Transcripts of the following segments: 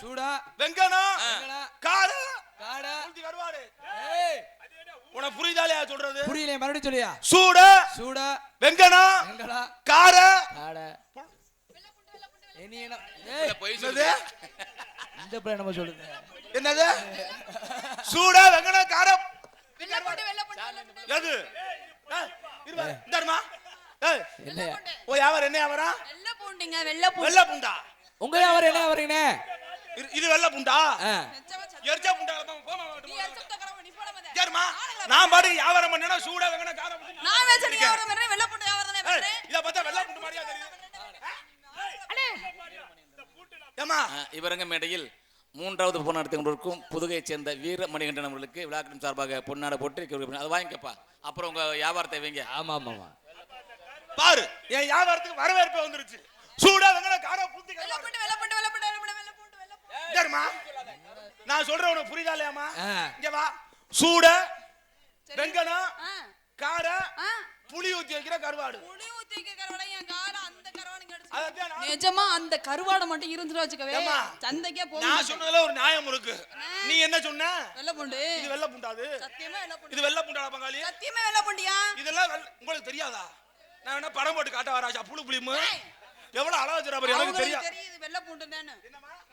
சூடா. காரு காடா. புழுதி கருவாடு ஏய். உனக்கு புரியுதாலையா சொல்றது? புரியல மறுபடியும் சொல்லியா? சூட. சூடா. வெங்கனம் வெங்கடா கார காடா. என்னது? சொல்லுது இந்த பிள்ளை நம்ம சொல்லுது. என்னது? சூட வெங்கனம் கார. எது? இந்தாருமா. ஓ யாவர் என்ன யாவரா? வெள்ளை பூண்டுங்க வெள்ளை பூண்டு. வெள்ளை புண்டா? உங்க அவர் என்ன வரீங்கண்ணே இது- வெள்ளை புண்டா. எரிச்சா புண்டா போமா. போட நான் பாட்டு வியாபாரம் பண்ணேன்னா சூட வெங்கனம் கார நான் வச்சிருக்க வியாபாரம் பண்றேன், வெள்ளை பூண்டு வியாபாரம் தானே பண்றேன். இத பார்த்தா வெள்ளை புண்டு மாதிரியா தெரியுது. ஏமா இவரங்க மேடையில் மூன்றாவது பொன் நடத்தி கொண்டிருக்கும் புதுகையைச் சேர்ந்த வீர மணிகண்டன் அவர்களுக்கு விழாக்களின் சார்பாக பொன்னாடை போட்டு. அது வாங்கிக்கப்பா. அப்புறம் உங்க வியாபாரத்தை வைங்க. ஆமா ஆமா ஆமா. பாரு என் வியாபாரத்துக்கு வரவேற்பு வந்துருச்சு. சூடா வெங்கனம் கார வெள்ளை பூண்டு வெள்ளை பூண்டு வெள்ளை பூண்டு வெள்ளை பூண்டு வெள்ளை பூண்டு வெள்ளை பூண்டு. சரிம்மா நான் சொல்றேன் உனக்கு புரியுதா இல்லையாமா. இங்க வா. சூட. வெங்கனம் கார. புளி ஊத்தி வைக்கிற கருவாடு. புளி ஊத்தி வைக்க கருவாடை என் அந்த நான் நிஜமா அந்த கருவாடை மட்டும் இருந்துட்டு வச்சுக்கவே சந்தைக்கே போக நான். சொன்னதுல ஒரு நியாயம் இருக்கு நீ என்ன சொன்ன? வெள்ளை பூண்டு. இது வெள்ளை புண்டாது சத்தியமா வெள்ளை பூண்டு. இது வெள்ளை புண்டாடா பங்காளி? சத்தியமா வெள்ளை பூண்டியா? இதெல்லாம் வெள்ள- உங்களுக்கு தெரியாதா? நான் என்ன படம் போட்டு காட்ட வராச்சா புழு புளிமு எவ்வளவு அழகா பாரு எனக்கு தெரியும் தெரியுது வெள்ளை பூண்டு தானே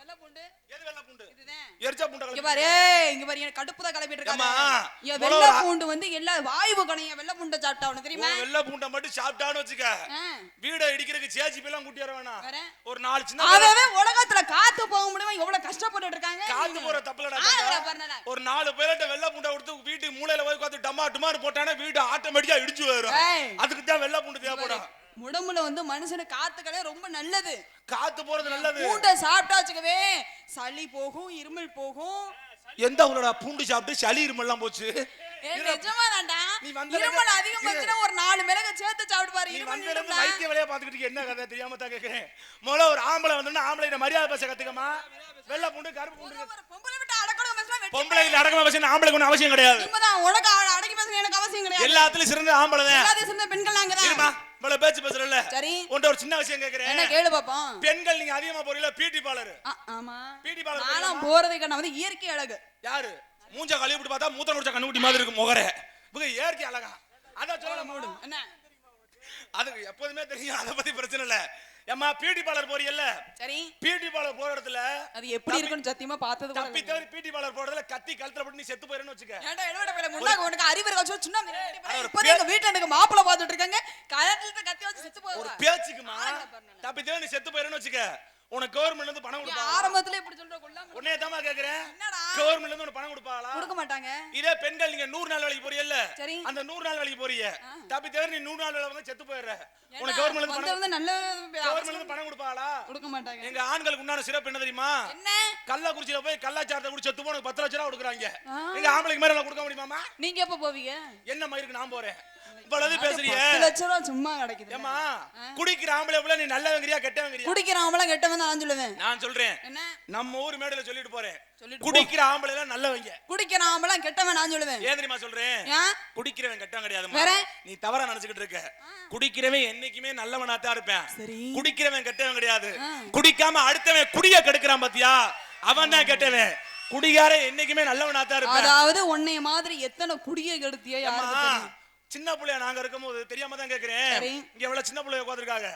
வெள்ளை பூண்டு. எது வெள்ளை புண்டு? இதுதான். எரிச்சா புண்டா இங்க கலந்து- பாரு ஏய், இங்க பாரு எனக்கு கடுப்பு தான் கிளப்பிட்டு ஏம்மா, இருக்காங்க வெள்ளை பூண்டு வந்து எல்லா வாய்வு கணைய வெள்ளை பூண்டை சாப்பிட்டா உனக்கு தெரியுமா? வெள்ளை பூண்டை மட்டும் சாப்பிட்டான்னு வச்சுக்க. வீடை இடிக்கிறதுக்கு சேச்சி எல்லாம் கூட்டி வர வேணாம். ஒரு நாலு சின்ன உலகத்துல காத்து போக முடியுமா? எவ்வளவு கஷ்டப்பட்டு இருக்காங்க? காத்து போற தப்புலடா. ஒரு நாலு பேர்கிட்ட வெள்ளை பூண்டை கொடுத்து வீட்டுக்கு மூலையில போய் உட்காந்து டமா டுமாரு போட்டானே வீடு ஆட்டோமேட்டிக்கா இடிச்சு வரும். அதுக்கு தான் வெள்ளை பூண்டு தேவைப்படும். உடம்புல வந்து மனுஷனுக்கு காத்துக்களே ரொம்ப நல்லது. காத்து போறது நல்லது. பூண்டை சாப்பிட்டா வச்சுக்கவே சளி போகும் இருமல் போகும். எந்த ஊரோட பூண்டு சாப்பிட்டு சளி இருமெல்லாம் போச்சு? இருமல் அதிகம் இரு. வந்துச்சுன்னா ஒரு நாலு மிளகு சேர்த்து சாப்பிட்டு பாரு இருமல் இருந்து. வைத்திய வேலையை இருக்க. என்ன கதை தெரியாம தான் கேட்கிறேன் முதல்ல ஒரு ஆம்பளை வந்தோன்னா ஆம்பளை மரியாதை பேச கத்துக்கமா வெள்ளை பூண்டு கருப்பு பூண்டு. பொம்பளை விட்டு அடக்கணும் பேசினா பொம்பளை அடக்கமா ஆம்பளைக்கு ஒன்றும் அவசியம் கிடையாது. உனக்கு அட- அடக்கி பேச எனக்கு அவசியம் கிடையாது. எல்லாத்துலயும் சிறந்த ஆம்பளை தான். எல்லாத்தையும் பெண்கள் நாங்க தான். இவ்வளவு பேச்சு பேசுறல சரி. உன்ட்ட ஒரு சின்ன விஷயம் என்ன கேக்குறேன் கேளு பாப்போம். பெண்கள் நீங்க அதிகமா போறீங்களா? பியூட்டி பார்லர் ஆ, ஆமா. பியூட்டி பார்லர் நானும் போறதை கண்ண வந்து இயற்கை அழகு. யாரு? மூஞ்ச கழுவி விட்டு பார்த்தா மூத்த முடிச்ச கண்ணுக்குட்டி மாதிரி இருக்கும் முகரே. இவங்க இயற்கை அழகா. அதான் சொல்லலாம் என்ன? அது எப்போதுமே தெரியும். அதை பத்தி பிரச்சனை இல்ல. ஏம்மா பியூட்டி பார்லர் போறீங்கல்ல? சரி. பியூட்டி பார்லர் போற இடத்துல அது எப்படி இருக்குன்னு சத்தியமா பார்த்தது தப்பி இல்ல. தவறி பியூட்டி பார்லர் போற இடத்துல கத்தி கழுத்துல போட்டு நீ செத்து போயிரன்னு வச்சுக்க. ஏன்டா எழுவட பையல? முன்னாடி உனக்கு அறிவு இருக்கா? ஒரு இப்போதான் எங்க வீட்டுல எனக்கு மாப்பிள்ளை பார்த்துட்டு இருக்காங்க. கயத்துல கத்தி வச்சு செத்து ஒரு போகுது பேச்சுக்குமா. தப்பி தவறி நீ செத்து போயிரன்னு வச்சுக்க. உனக்கு கவர்மெண்ட்ல இருந்து பணம் கொடுப்பா ஆரம்பத்துல இப்படி சொல்ற கொள்ளாம உடனே தாமா கேக்குறேன்? கவர்மெண்ட்ல இருந்து உனக்கு பணம் கொடுப்பாளா? கொடுக்க மாட்டாங்க. இதே பெண்கள் நீங்க நூறு நாள் வேலைக்கு போறீங்கல்ல? சரி. அந்த நூறு நாள் வேலைக்கு போறீங்க. தப்பி தவிர நீ நூறு நாள் வேலை வந்து செத்து போயிடுற. உனக்கு கவர்மெண்ட்ல இருந்து பணம் வந்து நல்ல கவர்மெண்ட்ல இருந்து பணம் கொடுப்பாளா? கொடுக்க மாட்டாங்க. எங்க ஆண்களுக்கு உண்டான சிறப்பு என்ன தெரியுமா? என்ன? கள்ளக்குறிச்சியில போய் கள்ளாச்சாரத்தை குடிச்சு செத்து போனக்கு பத்து லட்ச ரூபா கொடுக்குறாங்க. எங்க ஆம்பளைக்கு மேல கொடுக்க முடியுமாமா நீங்க எப்ப போவீங்க? என்ன மயிருக்கு நான் போறேன். இவ்வளவு பேசுறிய. லட்சம் ரூபா சும்மா கிடைக்குது ஏமா குடிக்கிற ஆம்பளை புள்ள நீ நல்லவங்கிறியா கெட்டவங்கிறியா குடிக்கிறவங்களாம் கெட்டவன் தான் நான் சொல்லுவேன். நான் சொல்றேன். என்ன? நம்ம ஊர் மேடையில சொல்லிட்டு போறேன். குடிக்கிற ஆம்பளை எல்லாம் நல்லவங்க. குடிக்கிறவங்களாம் கெட்டவன் நான் சொல்லுவேன். ஏன் தெரியுமா சொல்றேன்? குடிக்கிறவன் கெட்டவன் கிடையாது? நீ தவறா நினைச்சுக்கிட்டு இருக்க. குடிக்கிறவன் என்னைக்குமே நல்லவனா தான் இருப்பேன். குடிக்கிறவன் கெட்டவன் கிடையாது. குடிக்காம அடுத்தவன் குடிய கெடுக்கிறான் பாத்தியா? அவன் தான் கெட்டவன். குடிகாரன் என்னைக்குமே நல்லவனா தான் இருப்பேன். அதாவது உன்னைய மாதிரி எத்தனை குடிய கெடுத்தியோ சின்ன புள்ளையா நாங்க இருக்கும்போது தெரியாம தான் கேக்குறேன். இங்க எவ்வளவு சின்ன புள்ளைய உட்காந்துருக்காங்க.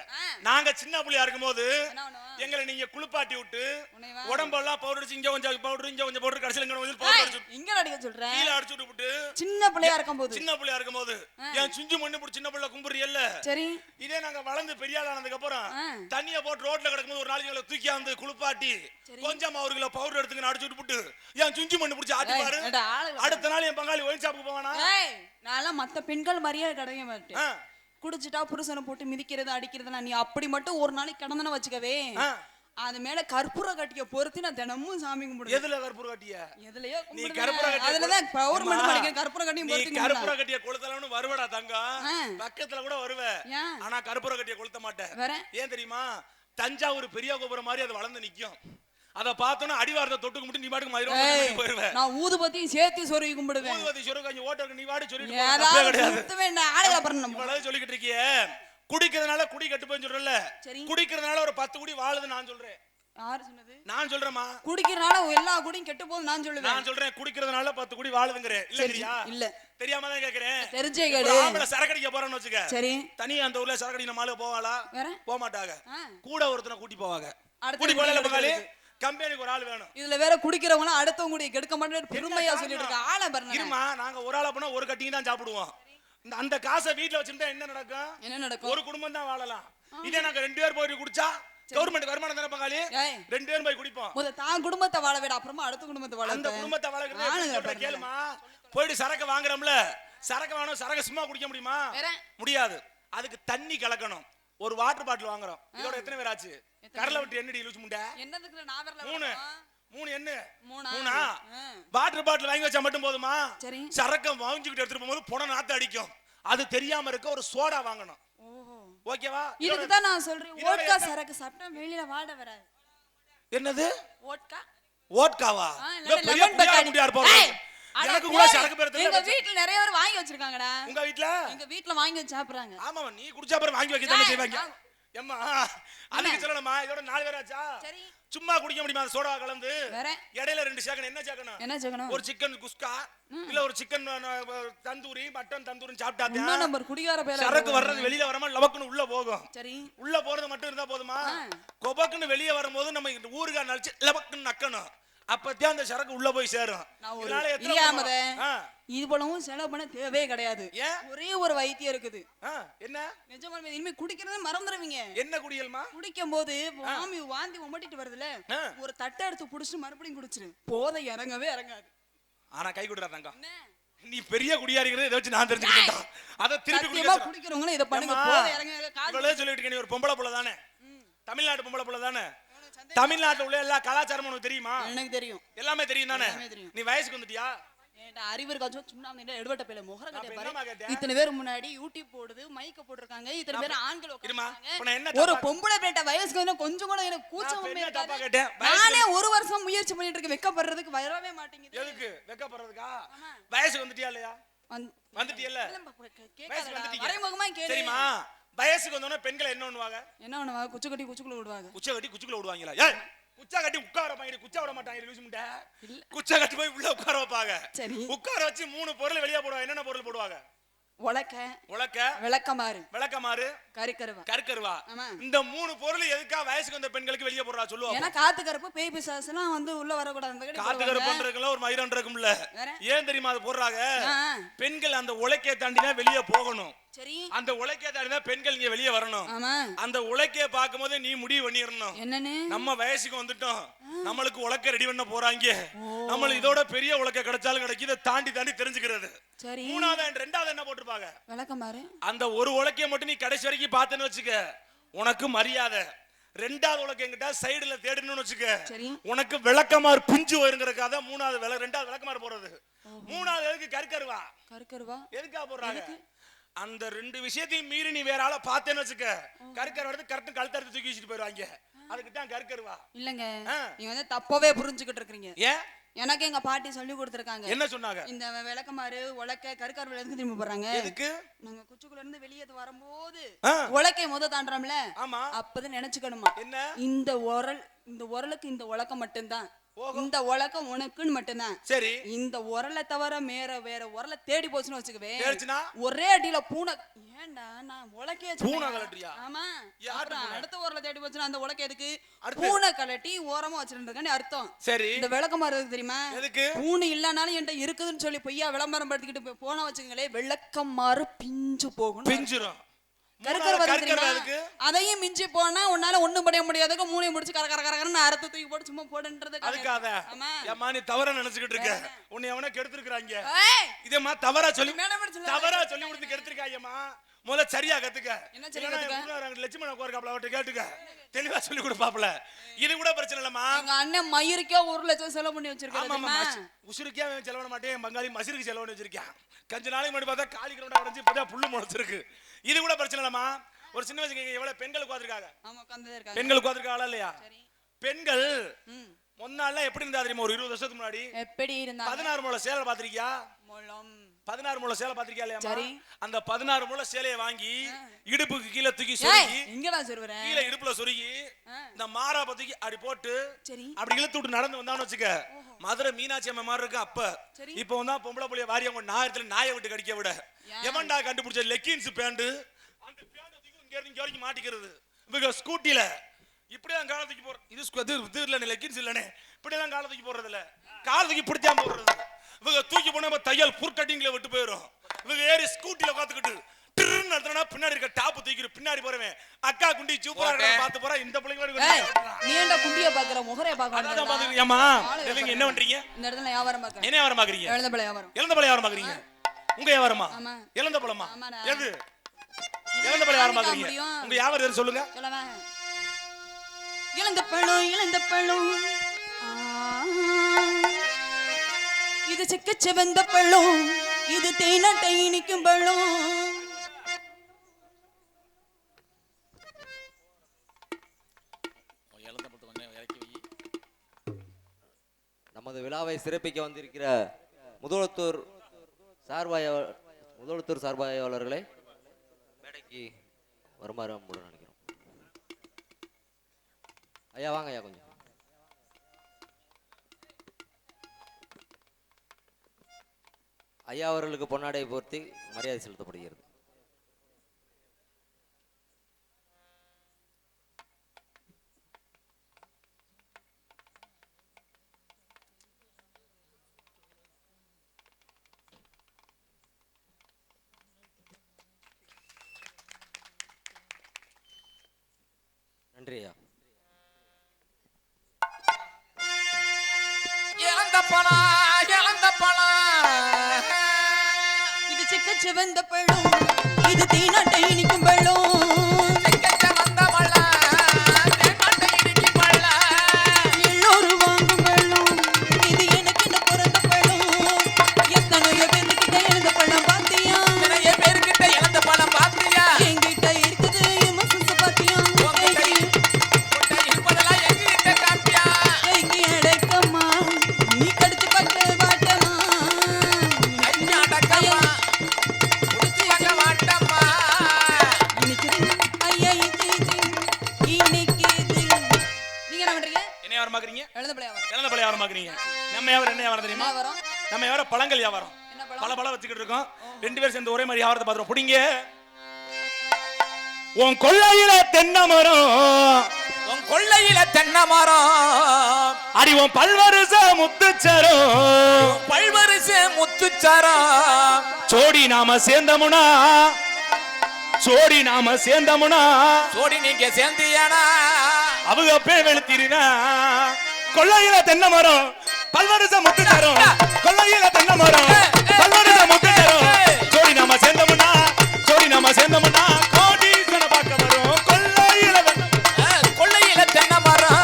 நாங்க சின்ன புள்ளையா இருக்கும்போது? எங்களை நீங்க குளிப்பாட்டி விட்டு. உடம்பெல்லாம் பவுடர் அடிச்சு இங்க கொஞ்சம் பவுடர் இங்க கொஞ்சம் பவுடர் கடைசியில் இங்க கொஞ்சம் பவுடர் அடிச்சு இங்க அடிக்க சொல்றேன். கீழே அடிச்சு விட்டு சின்ன பிள்ளையா இருக்கும் போது சின்ன பிள்ளையா இருக்கும்போது என் சுஞ்சு மண்ணு பிடிச்சி சின்ன பிள்ளை கும்பிடுறியல்ல? சரி. இதே நாங்க வளர்ந்து பெரிய ஆள் ஆனதுக்கு அப்புறம். தண்ணிய போட்டு ரோட்ல கிடக்கும்போது ஒரு நாளைக்கு எங்களை தூக்கி வந்து குளிப்பாட்டி கொஞ்சம் கிலோ பவுடர் எடுத்துக்கின்னு அடிச்சு விட்டு என் சுஞ்சு மண்ணு பிடிச்சி ஆட்டி பாரு. அடுத்த நாள் என் பங்காளி ஒயின் ஷாப்புக்கு போவானா? நான்லாம் மத்த பெண்கள் மாதிரியே கிடைக்க மாட்டேன். குடிச்சிட்டா புருஷனை போட்டு மிதிக்கிறது அடிக்கிறதுனா நீ அப்படி மட்டும் ஒரு நாளைக்கு கிடந்தன வச்சுக்கவே. அது மேல கற்பூர கட்டிய பொருத்தி நான் தினமும் சாமி கும்பிடுவேன் எதுல கற்பூரம் கட்டிய எதுலயோ நீ. கற்பூர கட்டிய அதுலதான் கவர்மெண்ட் அம்மா, படிக்கிற கற்பூர கட்டியும் நீ பொருத்தி கற்பூர. கட்டிய கொளுத்தலாம்னு வருவடா தங்கம். பக்கத்துல கூட வருவ? ஆனா கற்பூர கட்டிய கொளுத்த மாட்டேன் வேற? ஏன் தெரியுமா தஞ்சாவூர் பெரிய கோபுரம் மாதிரி அது வளர்ந்து நிக்கும் அத பார்த்தோன்னா அடிவாரத்தை தொட்டு கும்பிட்டு நீ பாட்டுக்கு ஏய், மயிரும் போயிருவ நான் ஊதுபத்தியும் சேர்த்து சொருகி கும்பிடுவேன் கொஞ்சம் ஓட்டருக்கு நீ சொல்லிட்டு கிடையாது. அப்புறம் இவ்வளவு சொல்லிக்கிட்டு இருக்கியே. குடிக்கிறதுனால குடி கெட்டு போய் சொல்றல. குடிக்கிறதுனால ஒரு பத்து குடி வாழுது நான் சொல்றேன். யாரு சொன்னது? நான் சொல்றேம்மா. குடிக்கிறனால எல்லா குடியும் கெட்டு போகுது நான் சொல்லுவேன். நான் சொல்றேன் குடிக்கிறதுனால பத்து குடி வாழுதுங்கிறேன். இல்ல சரி, இல்லையா இல்ல. தெரியாம தான் கேக்குறேன். தெரிஞ்சே இப்ப கேடு ஆம்பளை சரக்கு அடிக்க போறேன்னு வச்சுக்க. சரி. தனியா அந்த ஊர்ல சரக்கு அடிக்கிற மாலு போவாளா போக மாட்டாங்க. கூட ஒருத்தனை கூட்டி போவாங்க கூட்டி போகல பங்காளி. கம்பெனிக்கு ஒரு ஆள் வேணும். இதுல வேற குடிக்கிறவங்க அடுத்தவங்க குடிய கெடுக்க மாட்டேன்னு பெருமையா? சொல்லிட்டு இருக்க ஆளை பாருங்க. இருமா நாங்க ஒரு ஆளா போனா ஒரு கட்டிங் தான் சாப்பிடுவோம். இந்த அந்த காசை வீட்ல வச்சிருந்தா என்ன நடக்கும்? என்ன நடக்கும்? ஒரு குடும்பம் தான் வாழலாம். இதே நாங்க ரெண்டு பேர் போய் குடிச்சா கவர்மெண்ட் வருமானம் தானே பங்காளி? ரெண்டு பேரும் போய் குடிப்போம். முத தான் குடும்பத்தை வாழ விட அப்புறமா அடுத்த குடும்பத்தை வாழ அந்த. குடும்பத்தை பாருங்க. கேளுமா. போயிட்டு சரக்கு வாங்குறோம்ல சரக்கு வாங்கணும் சரக்கு சும்மா குடிக்க முடியுமா? முடியாது. அதுக்கு தண்ணி கலக்கணும். ஒரு வாட்டர் பாட்டில் வாங்குறோம். இதோட எத்தனை பேர் ஆச்சு? கடலை விட்டு என்னடி லூசு முண்டை? என்னதுக்கு நான் வரல மூணு. மூணு என்ன? மூணா? வாட்டர் பாட்டில் வாங்கி வச்சா மட்டும் போதுமா? சரி. சரக்கம் வாங்கிக்கிட்டு எடுத்துட்டு போகும்போது புன நாத்து அடிக்கும். அது தெரியாம இருக்க ஒரு சோடா வாங்கணும். ஓகேவா இதுக்கு தான் நான் சொல்றேன். ஓட்கா சரக்கு சாப்பிட்டா வெளியில வாட வராது. என்னது? ஓட்கா ஓட்காவா பெரிய lemon குடியார எனக்கு கூட. சரக்கு பேர் எங்க தெரியல வீட்ல நிறைய பேர் வாங்கி வச்சிருக்காங்கடா. உங்க வீட்ல? எங்க வீட்ல வாங்கி வச்சு சாப்பிடுறாங்க. ஆமா நீ குடிச்சா அப்புறம் வாங்கி வைக்க தானே செய்வாங்க. ஏம்மா அதுக்கு சொல்லணுமா? இதோட நாலு பேர் ஆச்சா? சரி. சும்மா குடிக்க முடியுமா? சோடா கலந்து இடையில ரெண்டு சேர்க்கணும் என்ன சேர்க்கணும் என்ன செய்யணும் ஒரு சிக்கன் குஸ்கா இல்ல ஒரு சிக்கன் தந்தூரி மட்டன் தந்தூரி சாப்பிட்டாதான் நம்பர் குடிகார பேர சரக்கு வர்றது வெளியில வராம லவக்குன்னு உள்ள போகும். சரி. உள்ள போறது மட்டும் இருந்தா போதுமா. கொபக்குன்னு வெளியே வரும்போது நம்ம ஊறுகாய் நடிச்சு லவக்குன்னு நக்கணும். அப்பதான் அந்த சரக்கு உள்ள போய் சேரும். நான் ஒரு? ஆ. இது போலவும் செலவு பண்ண தேவையே கிடையாது. ஏன்? ஒரே ஒரு வைத்தியம் இருக்குது. என்ன? நிஜமா இனிமே குடிக்கிறதே மறந்துடுவீங்க என்ன குடியல்மா? குடிக்கும் போது வாமி வாந்தி உமட்டிட்டு வருதுல. ஒரு தட்டை எடுத்து புடிச்சிட்டு மறுபடியும் குடிச்சிரு. போதை இறங்கவே இறங்காது. ஆனா கை கொடுறா தங்கம். என்ன? நீ பெரிய குடியாரிங்கிறத இதை வச்சு நான் தெரிஞ்சுக்கிட்டேன் அதை திருப்பி குடிக்கிறவங்களும் இதை பண்ணுங்க. போதை இறங்க சொல்லிட்டு நீ ஒரு பொம்பளை புள்ள தானே. தமிழ்நாட்டு பொம்பளை புள்ள தானே தமிழ்நாட்டுல உள்ள எல்லா கலாச்சாரமும் உனக்கு தெரியுமா? எனக்கு தெரியும். எல்லாமே தெரியும் தானே. நீ வயசுக்கு வந்துட்டியா? அறிவு இருக்காச்சும் சும்மா எடுபட்ட பேல முகர அப்ப கட்டை என்னம்மா பாரு கேட்டேன்? இத்தனை பேர் முன்னாடி யூடியூப் போடுது மைக்க போட்டிருக்காங்க. இத்தனை பேர் ஆண்கள் என்ன ஒரு பொம்பளை பேட்ட வயசுக்கு வந்து கொஞ்சம் கூட எனக்கு கூச்சம் நானே ஒரு வருஷம் முயற்சி பண்ணிட்டு இருக்கேன். வெக்கப்படுறதுக்கு வரவே மாட்டேங்குது. எதுக்கு? வெக்கப்படுறதுக்கா. வயசுக்கு வந்துட்டியா இல்லையா? வந்து- வந்துட்டியல்ல இல்லம்மா, கே- கே- வயசுக்கு கேளு. சரிம்மா. வயசுக்கு வந்தோடனே பெண்களை என்ன பண்ணுவாங்க? என்ன பண்ணுவாங்க? குச்சி கட்டி குச்சிக்குள்ள விடுவாங்க. குச்சை கட்டி குச்சிக்குள்ள விடுவாங்களா? ஏய் குச்சா கட்டி உட்கார வைப்பாங்க குச்சா விட மாட்டாங்க முண்டை இல்ல. குச்சா கட்டி போய் உள்ள உட்கார வைப்பாங்க. சரி. உட்கார வச்சு மூணு பொருள் வெளியே போடுவாங்க. என்னென்ன பொருள் போடுவாங்க? உலக்க உலக்க விளக்கமாறு. விளக்கமாறு கறிக்கருவா கற்கருவா ஆமா. இந்த மூணு பொருள் எதுக்கா வயசுக்கு வந்த பெண்களுக்கு வெளியே போடுறா சொல்லுவா ஏன்னா காத்து கருப்பு பேய் பிசாசு எல்லாம் வந்து உள்ள வரக்கூடாது காத்து கருப்புன்றதுக்குள்ள ஒரு மயிரம் இருக்கும்ல? ஏன் தெரியுமா அது போடுறாங்க? பெண்கள் அந்த உலக்கைய தாண்டி தான் வெளியே போகணும். சரி. அந்த தாண்டி தான் பெண்கள் இங்க வெளியே வரணும். ஆமா. அந்த உலக்கைய பார்க்கும்போது நீ முடிவு பண்ணிடணும். என்னன்னு? நம்ம வயசுக்கு வந்துட்டோம். நம்மளுக்கு உலக்க ரெடி பண்ண போறாங்க. நம்மளுக்கு இதோட பெரிய உலக்க கிடைச்சாலும் கிடைக்கும். இதை தாண்டி தாண்டி தெரிஞ்சுக்கிறது. சரி. மூணாவது ரெண்டாவது என்ன போட்டிருப்பாங்க? விளக்கமாறு அந்த ஒரு உலக்கைய மட்டும் நீ கடைசி வரைக்கும் பார்த்தேன்னு வச்சுக்க. உனக்கு மரியாதை. ரெண்டாவது உலக்கம் எங்கிட்ட சைடுல தேடணும்னு வச்சுக்க. உனக்கு விளக்கமாறு பிஞ்சு வருங்கிறதுக்காக தான் மூணாவது ரெண்டாவது விளக்கமாறு போடுறது. மூணாவது எதுக்கு கற்கருவா கருக்கருவா? எதுக்கா போடுறாங்க? அந்த ரெண்டு விஷயத்தையும் மீறி நீ வேற ஆளை பார்த்தேன்னு வச்சுக்க கற்கர் எடுத்து கரெக்ட் கழுத்தறுத்து தூக்கி வச்சுட்டு போயிருவாங்க அதுக்கு தான் கற்கருவா இல்லங்க. நீங்க வந்து தப்பாவே புரிஞ்சுக்கிட்டு இருக்கீங்க ஏன் எனக்கு எங்க பாட்டி சொல்லி கொடுத்துருக்காங்க. என்ன சொன்னாங்க? இந்த விளக்கமாறு உலக்க கருக்கார் எதுக்கு திரும்ப போறாங்க எதுக்கு? நாங்க குச்சிக்குள்ள இருந்து வெளியே வரும்போது. உலக்கை முத தாண்டறோம்ல. ஆமா. அப்பதான் நினைச்சுக்கணுமா. என்ன? இந்த உரல் இந்த உரலுக்கு இந்த உலக்கம் மட்டும்தான். இந்த உலக்கம் உனக்குன்னு மட்டும்தான். சரி. இந்த உரலை தவிர மேற வேற உரலை தேடி போச்சுன்னு வச்சுக்கவே ஒரே அடியில பூனை ஏன்டா நான் உலக்கைய பூனை கலட்டுறியா? ஆமா? அடுத்த உரலை தேடி போச்சுன்னா அந்த உலக்கை எதுக்கு? பூனை கலட்டி ஓரமா வச்சிருக்கான்னு அர்த்தம். சரி. இந்த விளக்கமாறு இருக்கு தெரியுமா? எதுக்கு? பூனை இல்லனாலும் என்கிட்ட இருக்குதுன்னு சொல்லி பொய்யா விளம்பரம் படுத்திக்கிட்டு போனா வச்சுக்கங்களே வெள்ளக்கமாறு பிஞ்சு போகும் பிஞ்சிரும். அதையும் மிஞ்சி போனா உன்னால ஒண்ணும் படைய முடியாதுக்கு மூணையும் முடிச்சு கர கர கரன்னு அறுத்து தூக்கி போட்டு சும்மா போடுன்றது அதுக்காக. ஏம்மா நீ தவறா நினைச்சுக்கிட்டு இருக்க. உன்னை எவனா கெடுத்துருக்காங்க ஏய், இதேம்மா தவறா சொல்லி. தவறா சொல்லி கொடுத்து கெடுத்துருக்காயம்மா முதல்ல சரியா கத்துக்க. லட்சுமண கோர்க்காப்ல அவர்கிட்ட கேட்டுக்க. தெளிவா சொல்லி கொடுப்பாப்ல இது கூட பிரச்சனை இல்லம்மா. எங்க அண்ணன் மயிருக்கே ஒரு லட்சம் செலவு பண்ணி தெரியுமா? உசுருக்கே செலவு பண்ண மாட்டேன். பங்காளி மசிருக்கு செலவு பண்ணி வச்சிருக்கேன். கொஞ்ச நாளைக்கு முன்னாடி பார்த்தா காலி கிரௌண்டா உடஞ்சு இப்பதான் புல்லு முளைச்சிருக்கு. இது கூட பிரச்சனை இல்லம்மா. ஒரு சின்ன வயசுக்கு எவ்வளவு பெண்கள் உட்காந்துருக்காங்க ஆமா உட்கார்ந்துதான் இருக்காங்க. பெண்கள் உட்காந்துருக்காங்களா இல்லையா? பெண்கள் ம். முன்னாள்லாம் எப்படி இருந்தா தெரியுமா ஒரு இருபது வருஷத்துக்கு முன்னாடி? எப்படி இருந்தாங்க? பதினாறு முளை சேலை பாத்திருக்கியா பதினாறு முளை சேலை பாத்திருக்கியா இல்லையா. அந்த பதினாறு முளை சேலையை வாங்கி இடுப்புக்கு கீழே தூக்கி சொருகி இங்கடா சொல்லுறேன் கீழே இடுப்புல சொருகி. இந்த மாறாப்ப தூக்கி அப்படி போட்டு அப்படி இழுத்து விட்டு நடந்து வந்தான்னு வச்சுக்க. மதுரை மீனாட்சி அம்மா மாதிரி இருக்கு. அப்ப. இப்போ வந்தா பொம்பளை புள்ளைய வாரி அவங்க நாயத்துல நாயை விட்டு கடிக்க விட? எவன்டா கண்டுபிடிச்ச லெக்கின்ஸ் பேண்ட் அந்த பேண்ட் தூக்கி இங்க இருந்து இங்க வரைக்கும் மாட்டிக்கிறது. இவங்க ஸ்கூட்டில இப்படிதான் காலத்துக்கு போற இது இது இது இல்ல லெக்கின்ஸ் இல்லனே இப்படிதான் காலத்துக்கு போறது இல்ல காலத்துக்கு பிடிச்சாம போடுறது. இவங்க தூக்கி போனா தையல் புர்கட்டிங்ல விட்டு போயிடும் இவங்க ஏறி ஸ்கூட்டில உட்காந்துக்கிட்டு டிருன்னு நடத்தினா பின்னாடி இருக்க டாப் தூக்கிட்டு பின்னாடி போறவன். அக்கா குண்டி சூப்பரா இருக்கா பார்த்து போறா. இந்த பிள்ளைங்களோட ஏய் நீ ஏன்டா குண்டிய பாக்குற முகரைய அதான் பாக்க பாத்துக்கிட்டு ஏமா இவங்க என்ன பண்றீங்க? இந்த இடத்துல வியாபாரம் பாக்குறேன் என்ன வியாபாரம் பாக்குறீங்க எழுந்த பிள்ளை வியாபாரம். இழந்த பழம் வியாபாரம் பாக்குறீங்க உங்க வியாபாரமா? பழமா. எது? பாக்குறீங்க. உங்க சொல்லுங்க? சொல்லவா இழந்த பழம். இது செக்க செவந்த பழம். இது தேனாட்டை இனிக்கும் பழம். நமது விழாவை சிறப்பிக்க வந்திருக்கிற முதலத்தூர் சார்பாய முதலத்தூர் சார்பாயவாளர்களை மேடைக்கு வருமாறு அன்புடன் நினைக்கிறோம். ஐயா வாங்க ஐயா கொஞ்சம். ஐயா அவர்களுக்கு பொன்னாடை போர்த்தி மரியாதை செலுத்தப்படுகிறது. நன்றி ஐயா இழந்த பழம் இழந்த பழம் இது செக்க செவந்த பழம் இது தேனாட்டை இனிக்கும் பழம். ரெண்டு பேரும் சேர்ந்து ஒரே மாதிரி வியாபாரத்தை பாத்துறோம் புடிங்க. உன் கொள்ளையில தென்னை மரம் உன் கொள்ளையில தென்னை மரம் அடி உன் பல்வருச முத்துச்சரம். பல்வரிசை முத்துச்சரம். சோடி நாம சேர்ந்தமுனா. சோடி நாம சேர்ந்தமுனா. சோடி நீங்க சேர்ந்தியானா. அவங்க பே வெளுத்திருனா. கொள்ளையில தென்னை மரம் பல்வருச முத்துச்சரம் கொள்ளையில தென்னை மரம். பல்வருச முத்துச்சரம் சோடி நாம சேர்ந்தமுனா சோடி நாம சேர்ந்தமுனா கோடீஸ்வர பார்க்க வரும். கொள்ளையில கொள்ளையில தென்னை மரம்.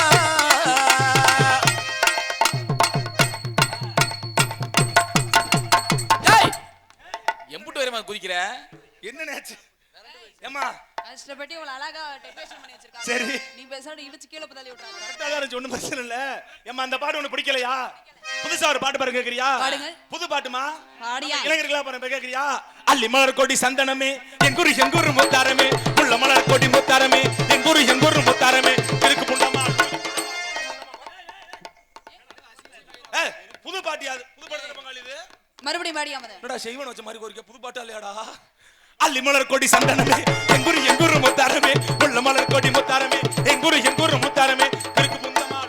எம்புட்டு வரைமா குதிக்கிற? என்ன நேச்சு ஏமா கஷ்டப்பட்டு இவ்வளவு அழகா டெக்கரேஷன் பண்ணி வச்சிருக்காங்க. சரி. நீ பேசாம இடிச்சு கீழே பதாலி விட்டுறாங்க கரெக்டா தான் இருந்துச்சு ஒண்ணும் பிரச்சனை இல்ல. ஏமா அந்த பாட்டு ஒண்ணு பிடிக்கலையா? புதுசா ஒரு பாட்டு பாருங்க கேக்குறியா. புது பாட்டுமா? பாடியா? இளைஞர்களா பாருங்க கேக்குறியா? அள்ளி மலர் கொடி சந்தனமே எங்குரு எங்குரு முத்தாரமே. முள்ள மலர் கொடி முத்தாரமே எங்குரு எங்குரு முத்தாரமே. இருக்கு புண்டமா புது பாட்டியா? புது பாட்டு பங்காளி இது? மறுபடியும் பாடியா என்னடா செய்வன் வச்ச மாதிரி கோரிக்கை? புது பாட்டா இல்லையாடா? அள்ளி மலர் கொடி சந்தனமே எங்குரு எங்குரு முத்தாரமே முள்ள மலர் கொடி முத்தாரமே எங்குரு எங்குரு முத்தாரமே இருக்கு புண்டமா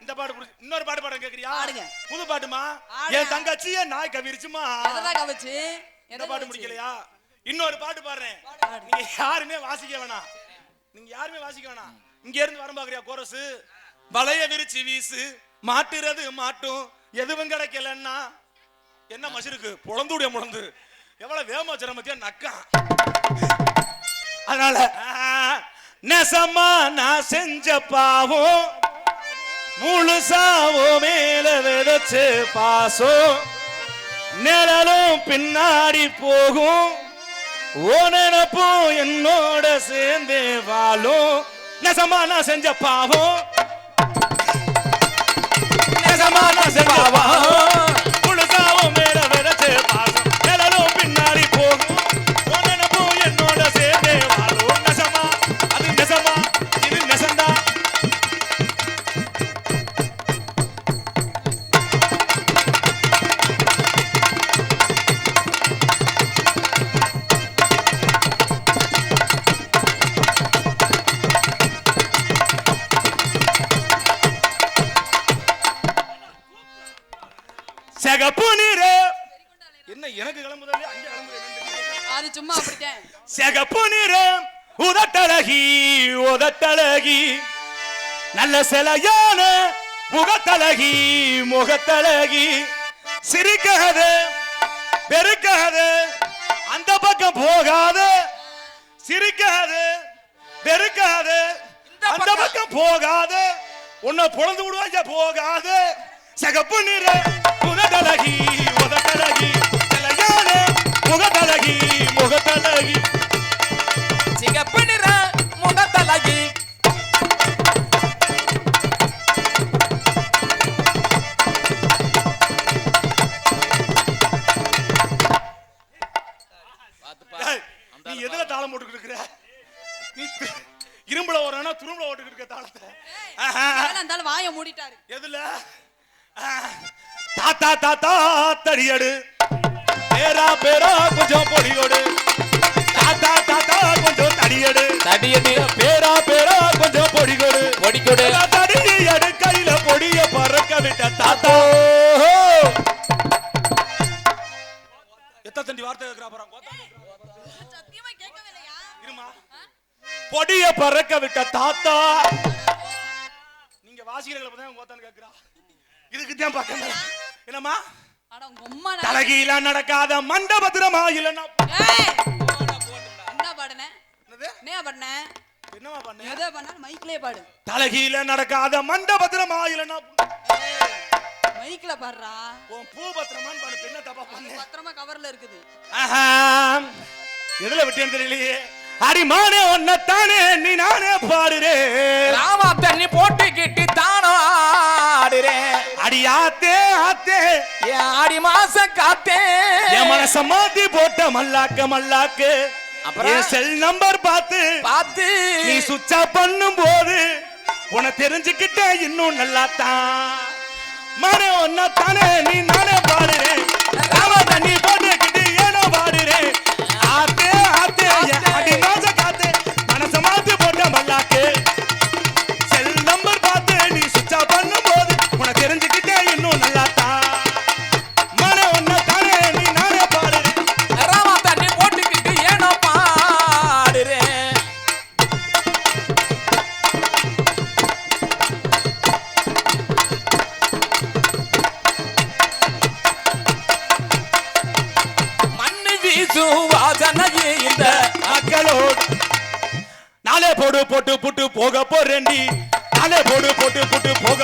இந்த பிடிச்சு- இன்னொரு பாட்டு பாடம் கேக்குறியா. புது பாட்டுமா. என் தங்கச்சிய நாய் கவிருச்சுமா? கவச்சு. இந்த பாட்டு முடிக்கலையா? இன்னொரு பாட்டு பாடுறேன். நீங்க யாருமே வாசிக்க வேணாம். நீங்க யாருமே வாசிக்க வேணாம். இங்க இருந்து வரும் பாக்குறியா கோரஸ் வளைய விரிச்சு வீசு. மாட்டுறது மாட்டும். எதுவும் கிடைக்கலன்னா என்ன மசிருக்கு? பொழந்துடைய முழந்து. எவ்வளவு வேமா வச்சுற நக்கா. அதனால நெசமா நான் செஞ்ச பாவம் முழுசாவோ மேல விதச்சு பாசம் நிழலும் பின்னாடி போகும் ஓ என்னோட சேர்ந்து வாழும். நெசமா நான் செஞ்ச பாவம் நெசமா நெசமா நெசமாவா முழுசாவும் சிகப்பு நிறம் உதட்டழகி உதட்டழகி. நல்ல சிலையான முகத்தழகி முகத்தழகி. சிரிக்காத வெறுக்காத அந்த பக்கம் போகாத. சிரிக்காத வெறுக்காத அந்த பக்கம். போகாத. உன்னை பொழந்து விடுவாங்க போகாத. சிகப்பு நிற உதட்டழகி. முகத்தழகி முகத்தழகி சிகப்பு நிற முகத்தலகி. நீ எதுல தாளம் போட்டுக்கிட்டு இருக்கிற? நீ இரும்புல ஓடுறா துரும்புல ஓட்டுக்கிட்டு இருக்க தாளத்தை. இருந்தாலும் வாயை மூடிட்டாரு. எதுல. தாத்தா தாத்தா தடியடு. பேரா பேரா கொஞ்சம் பொடியோடு. தாத்தா தாத்தா கொஞ்சம் தடியடு. தடியடி பேரா பேரா கொஞ்சம் பொடிகொடு ஒடிக்கொடு தடியடு கையில பொடிய பறக்க விட்ட தாத்தா. எத்த தண்டி வார்த்தை கேட்கிறா இல்லையா இருமா. பொடிய பறக்க விட்ட தாத்தா. நீங்க வாசிக்கிறீங்களா பார்த்தா கோத்தான்னு கேக்குறா. இதுக்கு தான் பார்க்கணும் என்னம்மா? தலகீழ நடக்காத மண்டபத்திரமா இல்லைன்னா ஏய்! என்ன பாடுன என்னது? என்ன பாடுன என்னம்மா பண்ண? எதை பண்ணாலும் மைக்லயே பாடு. தலகீழ நடக்காத மண்டபத்திரமா இல்லைன்னா மைக்ல பாடுறா. உன் பூ பத்திரமான்னு பாடு என்ன தப்பா பண்ண? பத்திரமா கவர்ல இருக்குது. ஆஹா. எதுல விட்டேன்னு தெரியலையே. அடிமானே ஒன்னத்தானே நீ நானே பாடுறேன். ராமா தண்ணி போட்டுக்கிட்டு தானோ ஆடுறேன் அடி ஆத்தே. ஆத்தே என் ஆடி மாசம் காத்தே. என் மனச மாத்தி போட்ட மல்லாக்க மல்லாக்கு. அப்புறம்? செல் நம்பர் பார்த்து. பார்த்து. நீ சுவிட்ச் ஆஃப் பண்ணும் போது உன தெரிஞ்சுக்கிட்ட இன்னும் நல்லா தான் மனே ஒன்னா தானே நீ நானே இந்த மக்களோடு நாளே போடு போட்டு புட்டு போக போறேன்டி. நாளே போடு போட்டு புட்டு போக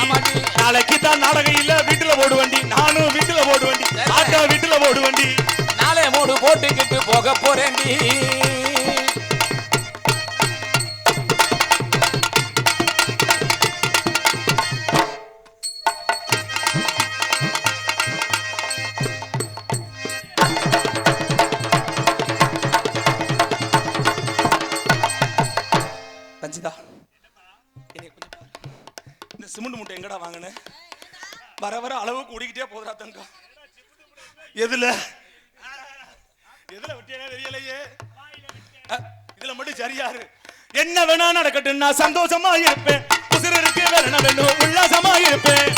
ஆமாடி. நாளைக்கு தான் நாடகம் இல்ல வீட்டுல ஓடுவண்டி நானும் வீட்டுல ஓடுவண்டி ஆட்டோ வீட்டுல ஓடுவண்டி நாளே மூடு போட்டுக்கிட்டு போக போறேன்டி. இந்த சிமெண்ட் மூட்டை எங்கடா வாங்கினேன் வர வர அளவு கூடிக்கிட்டே போதுடா தங்கம். எதுல? எதுல விட்டியனே தெரியலையே. இதுல மட்டும் சரியாரு. என்ன வேணா நடக்கட்டும் நான் சந்தோஷமா இருப்பேன். உசுருக்கு வேற என்ன வேணும் உல்லாசமா இருப்பேன்.